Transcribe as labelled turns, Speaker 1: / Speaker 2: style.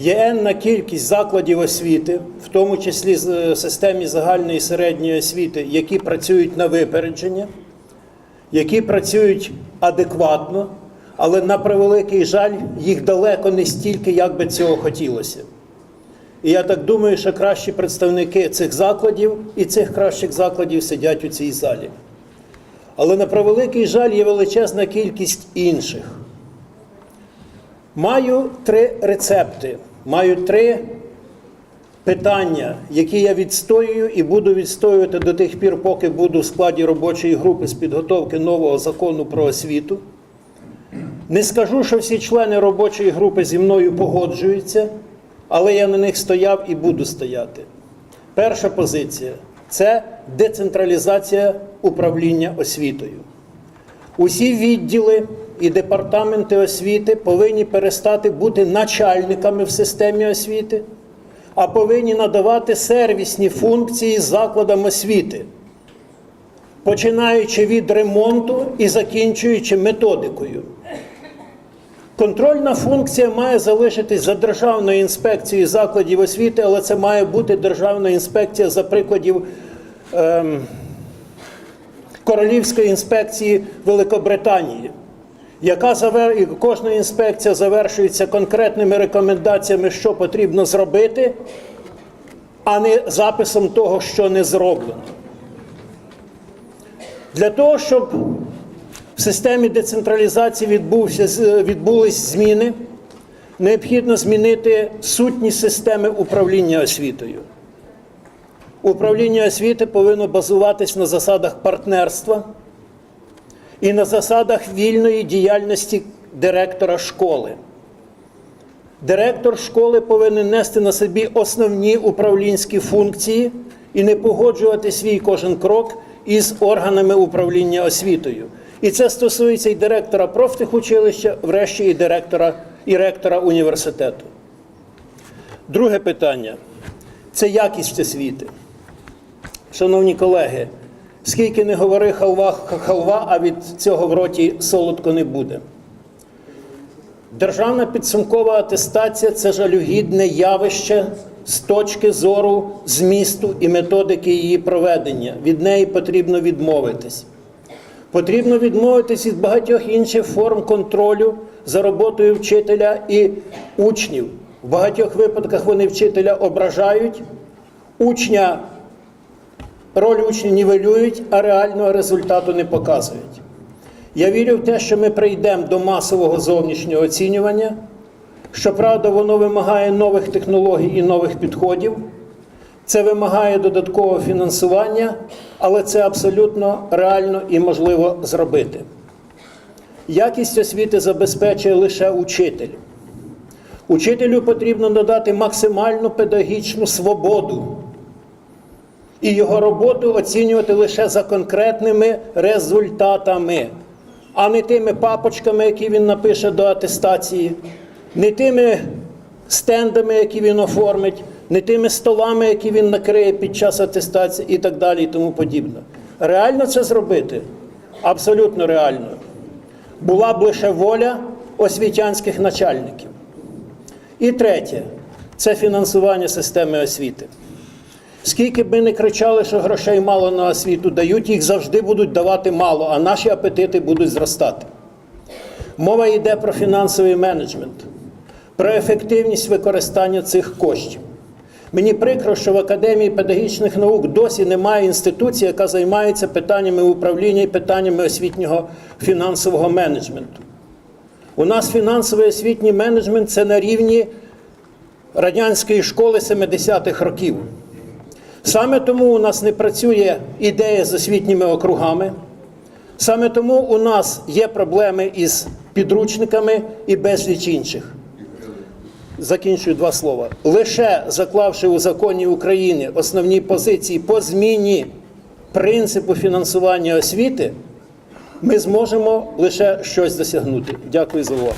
Speaker 1: Є енна кількість закладів освіти, в тому числі з е, системі загальної середньої освіти, які працюють на випередження, які працюють адекватно, але на превеликий жаль, їх далеко не стільки, як би цього хотілося. І я так думаю, що кращі представники цих закладів і цих кращих закладів сидять у цій залі. Але на превеликий жаль є величезна кількість інших. Маю три рецепти, маю три питання, які я відстоюю і буду відстоювати до тих пір, поки буду в складі робочої групи з підготовки нового закону про освіту. Не скажу, що всі члени робочої групи зі мною погоджуються, але я на них стояв і буду стояти. Перша позиція це децентралізація управління освітою. Усі відділи і департаменти освіти повинні перестати бути начальниками в системі освіти, а повинні надавати сервісні функції закладам освіти, починаючи від ремонту і закінчуючи методикою. Контрольна функція має залишитись за Державною інспекцією закладів освіти, але це має бути Державна інспекція за прикладів ем, Королівської інспекції Великобританії, яка завер... кожна інспекція завершується конкретними рекомендаціями, що потрібно зробити, а не записом того, що не зроблено. Для того, щоб в системі децентралізації відбувся, відбулись зміни, необхідно змінити сутність системи управління освітою. Управління освіти повинно базуватись на засадах партнерства і на засадах вільної діяльності директора школи. Директор школи повинен нести на собі основні управлінські функції і не погоджувати свій кожен крок із органами управління освітою. І це стосується і директора профтехучилища, врешті і директора і ректора університету. Друге питання це якість освіти. Шановні колеги, скільки не говори халва, халва, а від цього в роті солодко не буде. Державна підсумкова атестація це жалюгідне явище з точки зору змісту і методики її проведення. Від неї потрібно відмовитись. Потрібно відмовитись від багатьох інших форм контролю за роботою вчителя і учнів. В багатьох випадках вони вчителя ображають, учня роль учня нівелюють, а реального результату не показують. Я вірю в те, що ми прийдемо до масового зовнішнього оцінювання. Щоправда, воно вимагає нових технологій і нових підходів. Це вимагає додаткового фінансування, але це абсолютно реально і можливо зробити. Якість освіти забезпечує лише учитель. Учителю потрібно надати максимальну педагогічну свободу і його роботу оцінювати лише за конкретними результатами, а не тими папочками, які він напише до атестації, не тими стендами, які він оформить, не тими столами, які він накриє під час атестації і так далі, і тому подібне. Реально це зробити? Абсолютно реально. Була б лише воля освітянських начальників. І третє це фінансування системи освіти. Скільки б ми не кричали, що грошей мало на освіту дають, їх завжди будуть давати мало, а наші апетити будуть зростати. Мова йде про фінансовий менеджмент, про ефективність використання цих коштів. Мені прикро, що в Академії педагогічних наук досі немає інституції, яка займається питаннями управління і питаннями освітнього фінансового менеджменту. У нас фінансовий освітній менеджмент це на рівні радянської школи 70-х років. Саме тому у нас не працює ідея з освітніми округами. Саме тому у нас є проблеми із підручниками і безліч інших. Закінчую два слова. Лише заклавши у законі України основні позиції по зміні принципу фінансування освіти, ми зможемо лише щось досягнути. Дякую за увагу.